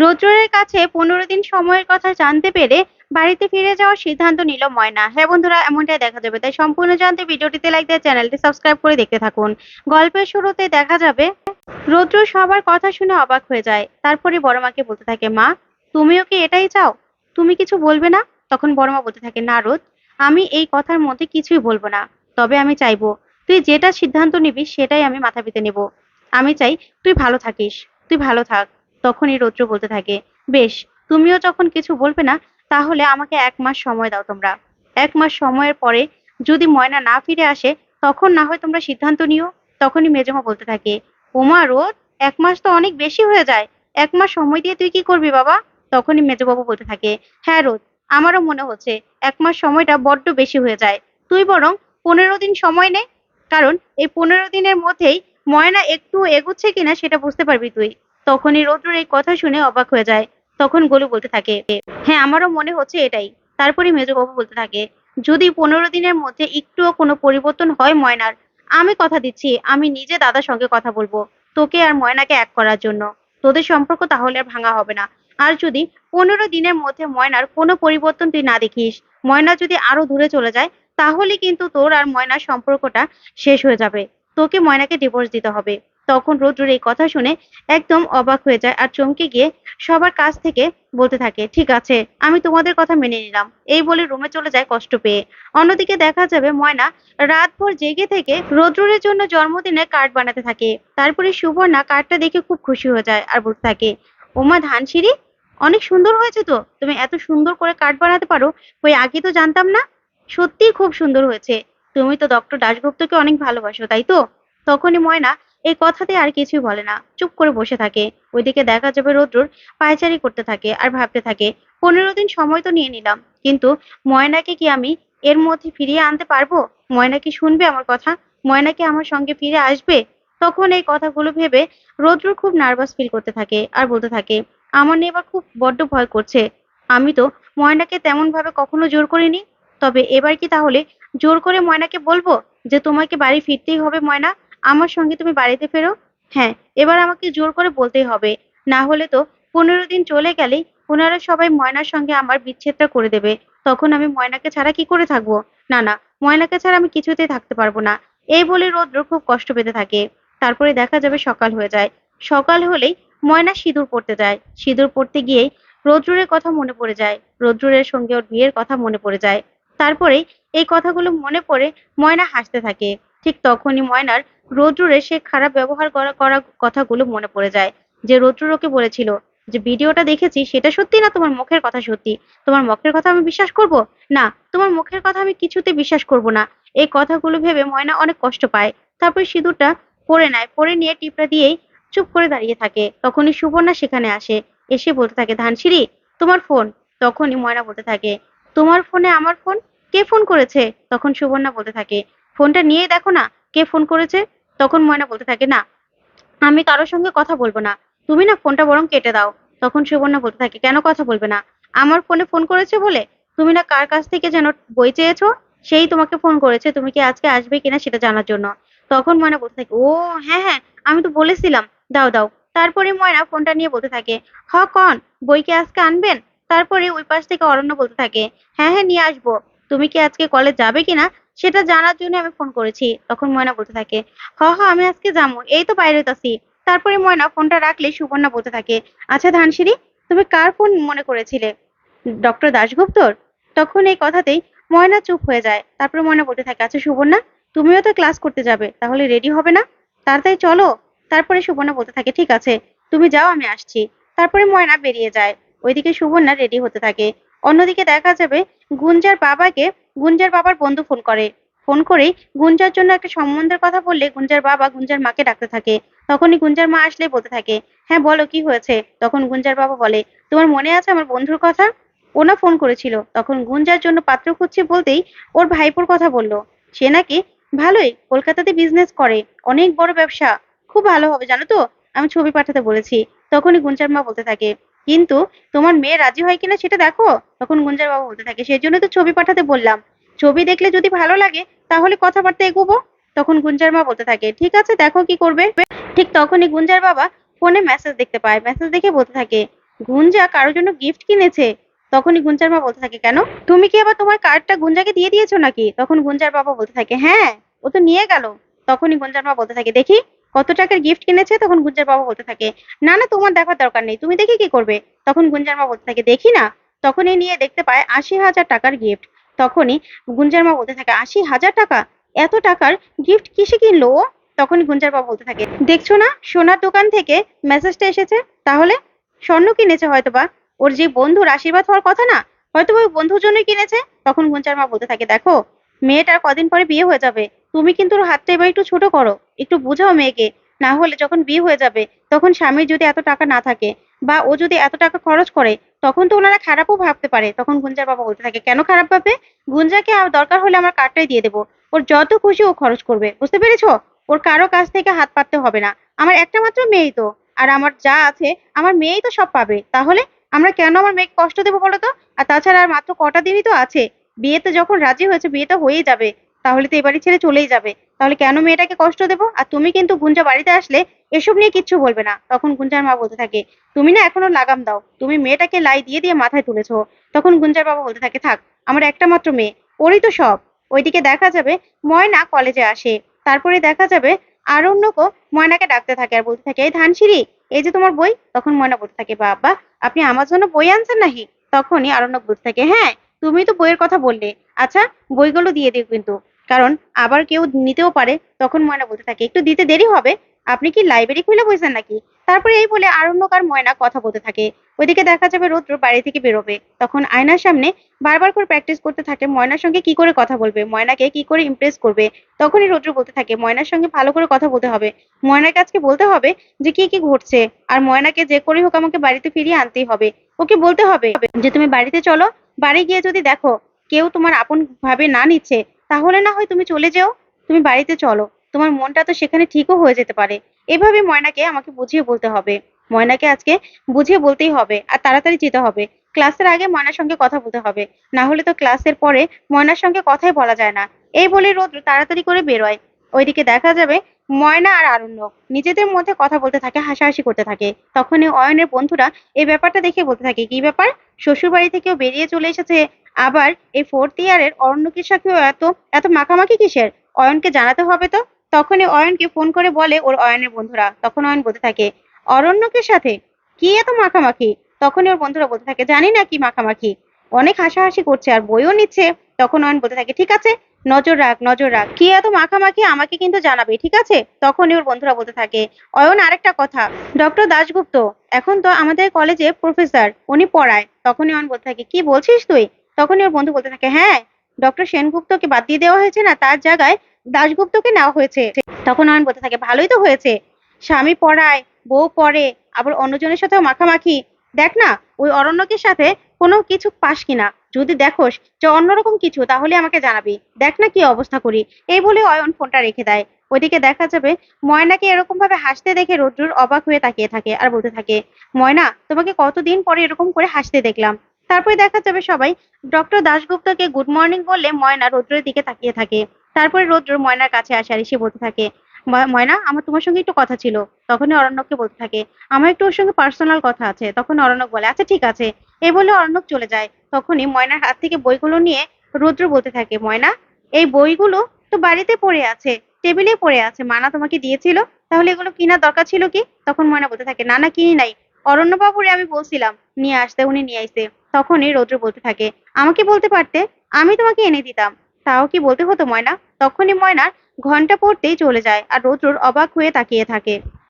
রৌদ্রের কাছে পনেরো দিন সময়ের কথা জানতে পেরে বাড়িতে ফিরে যাওয়ার সিদ্ধান্ত নিল ময়না। হ্যাঁ বন্ধুরা, এমনটাই দেখা যাবে। তাই সম্পূর্ণ জানতে ভিডিওটিতে লাইক দিয়ে চ্যানেলটি সাবস্ক্রাইব করে দেখতে থাকুন। গল্পের শুরুতে দেখা যাবে, রৌদ্র সবার কথা শুনে অবাক হয়ে যায়। তারপরে বড় মাকে বলতে থাকে, মা, তুমিও কি এটাই চাও? তুমি কিছু বলবে না? তখন বড় মা বলতে থাকে, না রোদ, আমি এই কথার মধ্যে কিছুই বলব না। তবে আমি চাইব, তুই যেটা সিদ্ধান্ত নিবি সেটাই আমি মাথা পেতে নেব। আমি চাই তুই ভালো থাকিস, তুই ভালো থাক। তখনই রৌদ্র বলতে থাকে, বেশ, তুমিও যখন কিছু বলবে না, তাহলে আমাকে এক মাস সময় দাও তোমরা। এক মাস সময়ের পরে যদি ময়না না ফিরে আসে, তখন না হয় তোমরা সিদ্ধান্ত নিও। তখনই মেজমা বলতে থাকে, ওমা রোদ, এক মাস তো অনেক বেশি হয়ে যায়। এক মাস সময় দিয়ে তুই কি করবি বাবা? তখনই মেজবাবু বলতে থাকে হ্যাঁ রোদ, আমারও মনে হচ্ছে এক মাস সময়টা বড্ড বেশি হয়ে যায়। তুই বরং পনেরো দিন সময় নে, কারণ এই পনেরো দিনের মধ্যেই ময়না একটু এগুচ্ছে কিনা সেটা বুঝতে পারবি তুই। তখনই রৌদ্রের এই কথা শুনে অবাক হয়ে যায়। তখন গোলু বলতে থাকে হ্যাঁ আমারও মনে হচ্ছে এটাই। তারপরে মেজবাবু বলতে থাকে, যদি পনেরো দিনের মধ্যে একটুও কোনো পরিবর্তন হয় ময়নার, আমি কথা দিচ্ছি, আমি নিজে দাদার সঙ্গে কথা বলব, তোকে আর ময়নাকে এক করার জন্য। তোদের সম্পর্ক তাহলে আর ভাঙা হবে না। আর যদি পনেরো দিনের মধ্যে ময়নার কোনো পরিবর্তন তুই না দেখিস, ময়না যদি আরও দূরে চলে যায়, তাহলে কিন্তু তোর আর ময়নার সম্পর্কটা শেষ হয়ে যাবে। তোকে ময়নাকে ডিভোর্স দিতে হবে। তখন রুদ্র এই কথা শুনে একদম অবাক হয়ে যায় আর চমকে গিয়ে সবার কাছ থেকে বলতে থাকে, ঠিক আছে, আমি তোমাদের কথা মেনে নিলাম। এই বলে রুমে চলে যায় কষ্ট পেয়ে। অন্যদিকে দেখা যাবে ময়না রাতভর জেগে থেকে রৌদ্রের জন্য জন্মদিনে কার্ড বানাতে থাকে। তারপরে সুবর্ণা কার্ডটা দেখে খুব খুশি হয়ে যায় আর বলতে থাকে, ওমা, ধানসিঁড়ি? অনেক সুন্দর হয়েছে তো। তুমি এত সুন্দর করে কার্ড বানাতে পারো ওই আগে তো জানতাম না। সত্যিই খুব সুন্দর হয়েছে। তুমি তো ডক্টর দাশগুপ্তকে অনেক ভালোবাসো, তাই তো? তখনই ময়না এই কথাতে আর কিছুই বলে না, চুপ করে বসে থাকে। ওইদিকে দেখা যাবে রৌদ্রুর পায়চারি করতে থাকে আর ভাবতে থাকে, পনেরো দিন সময় তো নিয়ে নিলাম, কিন্তু ময়নাকে কি আমি এর মধ্যে ফিরিয়ে আনতে পারব? ময়না কি শুনবে আমার কথা? ময়না কি আমার সঙ্গে ফিরে আসবে? তখন এই কথাগুলো ভেবে রৌদ্র খুব নার্ভাস ফিল করতে থাকে আর বলতে থাকে, আমার নিয়ে এবার খুব বড্ড ভয় করছে। আমি তো ময়নাকে তেমন ভাবে কখনো জোর করিনি। তবে এবার কি তাহলে জোর করে ময়নাকে বলব যে, তোমাকে বাড়ি ফিরতেই হবে ময়না। আমার সঙ্গে তুমি বাড়িতে ফেরো। হ্যাঁ এবার আমাকে জোর করে বলতেই হবে। না হলে তো পনেরো দিন চলে গেলেই ওনারা সবাই ময়নার সঙ্গে আমার বিচ্ছেদটা করে দেবে। তখন আমি ময়নাকে ছাড়া কি করে থাকব? না না, ময়নাকে ছাড়া আমি কিছুতেই থাকতে পারব না। এই বলে রৌদ্র খুব কষ্ট পেতে থাকে। তারপরে দেখা যাবে সকাল হয়ে যায়। সকাল হলেই ময়না সিঁদুর পড়তে যায়। সিঁদুর পড়তে গিয়েই রৌদ্রের কথা মনে পড়ে যায়। রৌদ্রের সঙ্গে ওর বিয়ের কথা মনে পড়ে যায়। তারপরে এই কথাগুলো মনে পড়ে ময়না হাসতে থাকে। ঠিক তখনই ময়নার রৌদ্রের সে খারাপ ব্যবহার করা করা কথাগুলো মনে পড়ে যায়। যে রৌদ্র ওকে বলেছিল যে, ভিডিওটা দেখেছি, সেটা সত্যি না তোমার মুখের কথা সত্যি? তোমার মুখের কথা আমি বিশ্বাস করব? না, তোমার মুখের কথা আমি কিছুতে বিশ্বাস করব না। এই কথাগুলো ভেবে ময়না অনেক কষ্ট পায়। তারপর সিঁদুরটা পরে নেয়, পরে নিয়ে টিপটা দিয়েই চুপ করে দাঁড়িয়ে থাকে। তখনই সুবর্ণা সেখানে আসে, এসে বলতে থাকে, ধানসিঁড়ি, তোমার ফোন তখনই ময়না বলতে থাকে তোমার ফোনে আমার ফোন? কে ফোন করেছে? তখন সুবর্ণা বলতে থাকে, ফোনটা নিয়ে দেখো না, কে ফোন করেছে? তখন ময়না বলতে থাকে, না, আমি কারোর সঙ্গে কথা বলব না, তুমি না ফোনটা বরং কেটে দাও। তখন সুবর্ণা বলতে থাকে, কেন কথা বলবে না? আমার ফোনে ফোন করেছে বলে তুমি না কার কাছ থেকে যেন বই চেয়েছো? সেই তোমাকে ফোন করেছে, তুমি কি আজকে আসবে কিনা সেটা জানার জন্য। তখন ময়না বলতে থাকে, ও হ্যাঁ হ্যাঁ আমি তো বলেছিলাম, দাও দাও। তারপরে ময়না ফোনটা নিয়ে বলতে থাকে, হ, কন, বই কি আজকে আনবেন? তারপরে ওই পাশ থেকে অরণ্য বলতে থাকে হ্যাঁ হ্যাঁ নিয়ে আসব। তুমি কি আজকে কলেজ যাবে কিনা সেটা জানার জন্য আমি ফোন করেছি। তখন ময়না বলতে থাকে, হ হ, আমি আজকে যাব। এই তো বাইরে আছি তারপরে ময়না ফোনটা রাখলে সুবর্ণা বলতে থাকে আচ্ছা ধানসিঁড়ি, তুমি কার ফোন মনে করেছিলে? ডক্টর দাশগুপ্তর? তখন এই কথাতেই ময়না চুপ হয়ে যায়। তারপরে ময়না বলতে থাকে আচ্ছা সুবর্ণা, তুমিও তো ক্লাস করতে যাবে, তাহলে রেডি হবে না? তাড়াতাড়ি চলো। তারপরে সুবর্ণা বলতে থাকে, ঠিক আছে, তুমি যাও, আমি আসছি। তারপরে ময়না বেরিয়ে যায়। ওইদিকে সুবর্ণা রেডি হতে থাকে। অন্যদিকে দেখা যাবে গুঞ্জার বাবাকে, গুঞ্জার বাবার বন্ধু ফোন করে। ফোন করে গুঞ্জার জন্য একটা সম্বন্ধের কথা বললে গুঞ্জার বাবা গুঞ্জার মাকে ডাকতে থাকে। তখনই গুঞ্জার মা আসলে বলতে থাকে হ্যাঁ বলো, কি হয়েছে? তখন গুঞ্জার বাবা বলে, তোমার মনে আছে আমার বন্ধুর কথা? ওনা ফোন করেছিল। তখন গুঞ্জার জন্য পাত্র খুঁজছে বলতেই ওর ভাইপোর কথা বলল। সে নাকি, ভালোই, কলকাতাতে বিজনেস করে, অনেক বড় ব্যবসা, খুব ভালো হবে, জানো তো? আমি ছবি পাঠাতে বলেছি। তখনই গুঞ্জার মা বলতে থাকে কিন্তু তোমার মেয়ে রাজি হয় কিনা সেটা দেখো? তখন গুঞ্জার বাবা বলতে থাকে সেই জন্য তো ছবি পাঠাতে বললাম। ছবি দেখলে যদি ভালো লাগে, তাহলে কথাবার্তা এগোবো। তখন গুঞ্জার মা বলতে থাকে, ঠিক আছে, দেখো কি করবে। ঠিক তখনই গুঞ্জার বাবা ফোনে মেসেজ দেখতে পায়। মেসেজ দেখে বলতে থাকে, গুঞ্জা, কারোর জন্য গিফট কিনেছে? তখনই গুঞ্জার মা বলতে থাকে, কেন? তুমি কি আবার তোমার কার্ডটা গুঞ্জাকে দিয়ে দিয়েছ নাকি? তখন গুঞ্জার বাবা বলতে থাকে হ্যাঁ ও তো নিয়ে গেল। তখনই গুঞ্জার মা বলতে থাকে, দেখি কত টাকার গিফট কিনেছে তখন গুঞ্জার বাবা বলতে থাকে, না না, তোমার দেখার দরকার নেই, তুমি দেখে কি করবে? তখন গুঞ্জার মা বলতে থাকে, দেখি না। তখনই নিয়ে দেখতে পায় আশি হাজার টাকার গিফট তখনই গুঞ্জার মা বলতে থাকে, আশি হাজার টাকা? এত টাকার গিফট কিসে কিনলো ও? তখনই গুঞ্জার বাবা বলতে থাকে, দেখছ না, সোনার দোকান থেকে মেসেজটা এসেছে? তাহলে স্বর্ণ কিনেছে হয়তোবা। ওর যে বন্ধুর আশীর্বাদ হওয়ার কথা না হয়তো ওই বন্ধুর জন্যই কিনেছে? তখন গুঞ্জার মা বলতে থাকে, দেখো, মেয়েটার কদিন পরে বিয়ে হয়ে যাবে। তুমি কিন্তু ওর হাতটা এবার একটু ছোট করো। একটু বোঝাও মেয়েকে। না হলে যখন বিয়ে হয়ে যাবে, তখন স্বামীর যদি এত টাকা না থাকে বা ও যদি এত টাকা খরচ করে, তখন তো ওনারা খারাপও ভাবতে পারে। তখন গুঞ্জার বাবা বলতে থাকে, কেন খারাপ ভাবে গুঞ্জাকে দরকার হলে আমার কার্ডটাই দিয়ে দেবো। ওর যত খুশি ও খরচ করবে। বুঝতে পেরেছ? ওর কারও কাছ থেকে হাত পাততে হবে না। আমার একটা মাত্র মেয়েই তো। আর আমার যা আছে, আমার মেয়েই তো সব পাবে। তাহলে আমরা কেন আমার মেয়েকে কষ্ট দেবো বলো তো? আর তাছাড়া আর মাত্র কটা দিনই তো আছে। বিয়েতে যখন রাজি হয়েছে, বিয়ে তো হয়েই যাবে। তাহলে তো এবারই ছেড়ে চলেই যাবে। তাহলে কেন মেয়েটাকে কষ্ট দেবো? আর তুমি কিন্তু গুঞ্জা বাড়িতে আসলে এসব নিয়ে কিচ্ছু বলবে না। তখন গুঞ্জার মা বলতে থাকে, তুমি না এখনও লাগাম দাও। তুমি মেয়েটাকে লাই দিয়ে দিয়ে মাথায় তুলেছো তখন গুঞ্জার বাবা বলতে থাকে, থাক, আমার একটা মাত্র মেয়ে। ওরই তো সব। ওইদিকে দেখা যাবে ময়না কলেজে আসে। তারপরে দেখা যাবে আর আরণ্যকও ময়নাকে ডাকতে থাকে আর বলতে থাকে, এই ধানসিঁড়ি, এই যে তোমার বই তখন ময়না বলতে থাকে, বাবা, আপনি আমার জন্য বই আনছেন নাকি তখনই আরণ্যক বলতে থাকে হ্যাঁ তুমি তো বইয়ের কথা বললে। আচ্ছা বইগুলো দিয়ে দিও কিন্তু। কারণ আবার কেউ নিতেও পারে, তখন ময়না বলতে থাকে, একটু দিতে দেরি হবে, আপনি কি লাইব্রেরি খুলে বসেছেন নাকি? তারপরে এই বলে আরণ্যক আর ময়না কথা বলতে থাকে। ওইদিকে দেখা যাবে রৌদ্র বাড়ি থেকে বেরোবে। তখন আয়নার সামনে বারবার করে প্র্যাকটিস করতে থাকে, ময়নার সঙ্গে কি করে কথা বলবে, ময়নাকে কি করে ইমপ্রেস করবে। তখনই রৌদ্র বলতে থাকে, ময়নার সঙ্গে ভালো করে কথা বলতে হবে। ময়নাকে আজকে বলতে হবে যে কি কি ঘটছে, আর ময়নাকে যে করে হোক আমাকে বাড়িতে ফিরিয়ে আনতেই হবে। ওকে বলতে হবে যে তুমি বাড়িতে চলো, বাড়ি গিয়ে যদি দেখো কেউ তোমার আপন ভাবে না নিচ্ছে তাহলে না হয় তুমি চলে যেও, তুমি বাড়িতে চলো। তোমার মনটা তো সেখানে ঠিকও হয়ে যেতে পারে। এভাবে ময়নাকে আমাকে বুঝিয়ে বলতে হবে। ময়নাকে আজকে বুঝিয়ে বলতেই হবে আর তাড়াতাড়ি যেতে হবে। ক্লাসের আগে ময়নার সঙ্গে কথা বলতে হবে। না হলে তো ক্লাসের পরে ময়নার সঙ্গে কথাই বলা যায় না। এই বলে রোদ্র তাড়াতাড়ি করে বেরোয়। ওইদিকে দেখা যাবে ময়না আর আরণ্য নিজেদের মধ্যে কথা বলতে থাকে, হাসাহাসি করতে থাকে। তখনই অয়নের বন্ধুরা এই ব্যাপারটা দেখে বলতে থাকে, কি ব্যাপার? শ্বশুর বাড়ি থেকেও বেরিয়ে চলে এসেছে। আবার এই ফোর্থ ইয়ারের অরণ্যকের সাথেও এত এত মাখামাখি কিসের? অয়নকে জানাতে হবে তো? তখনই অয়নকে ফোন করে বলে ওর অয়নের বন্ধুরা। তখন অয়ন বলতে থাকে, অরণ্যকের সাথে কি এত মাখামাখি? তখনই ওর বন্ধুরা বলতে থাকে, জানি না কি মাখামাখি। অনেক হাসাহাসি করছে আর বইও নিচ্ছে। তখন অয়ন বলতে থাকে, ঠিক আছে নজর রাখ নজর রাখ। কি এত মাখামাখি? আমাকে কিন্তু জানাবে, ঠিক আছে? তখনই ওর বন্ধুরা বলতে থাকে, অয়ন, আরেকটা কথা। ডক্টর দাশগুপ্ত, এখন তো আমাদের কলেজে প্রফেসর, উনি পড়ায়। তখনই অয়ন বলতে থাকে, কি বলছিস তুই? তখনই ওর বন্ধু বলতে থাকে হ্যাঁ ডক্টর সেনগুপ্তকে বাদ দিয়ে দেওয়া হয়েছে না, তার জায়গায় দাশগুপ্তকে নেওয়া হয়েছে। তখন অয়ন বলতে থাকে, ভালোই তো হয়েছে। স্বামী পড়ায়, বউ পড়ে, আবার অন্যজনের সাথেও মাখামাখি। দেখ না, ওই অরণ্যকের সাথে কোনো কিছু পাস কিনা? যদি দেখোস যে অন্যরকম কিছু, তাহলে আমাকে জানাবি। দেখ না কি অবস্থা করি। এই বলে অয়ন ফোনটা রেখে দেয়। ওইদিকে দেখা যাবে ময়নাকে এরকম ভাবে হাসতে দেখে রৌদ্রুর অবাক হয়ে তাকিয়ে থাকে আর বলতে থাকে, ময়না, তোমাকে কতদিন পরে এরকম করে হাসতে দেখলাম? তারপরে দেখা যাবে সবাই ডক্টর দাশগুপ্তকে গুড মর্নিং বললে ময়না রৌদ্রের দিকে তাকিয়ে থাকে। তারপরে রৌদ্র ময়নার কাছে আসে আর এসে বলতে থাকে "ময়- ময়না, আমার তোমার সঙ্গে একটু কথা ছিল। তখনই অরণ্যককে বলতে থাকে, আমার একটু ওর সঙ্গে পার্সোনাল কথা আছে। তখন অরণ্যক বলে আচ্ছা ঠিক আছে। এই বলে অরণ্যক চলে যায়। তখনই ময়নার হাত থেকে বইগুলো নিয়ে রুদ্র বলতে থাকে, ময়না, এই বইগুলো তো বাড়িতে পড়ে আছে, টেবিলে পড়ে আছে। মানা তোমাকে দিয়েছিল, তাহলে এগুলো কেনার দরকার ছিল কি? তখন ময়না বলতে থাকে, না না, কিনি নাই। অরণ্য বাবুরে আমি বলছিলাম, নিয়ে আসতে, উনি নিয়ে আসতে। তখনই রৌদ্র বলতে থাকে, আমাকে বলতে পারতে, আমি তোমাকে এনে দিতাম। তাও কি বলতে হতো ময়না? তখনই ময়নার ঘণ্টা পড়তেই চলে যায়, আর রৌদ্রর অবাক হয়ে তাকিয়ে থাকে।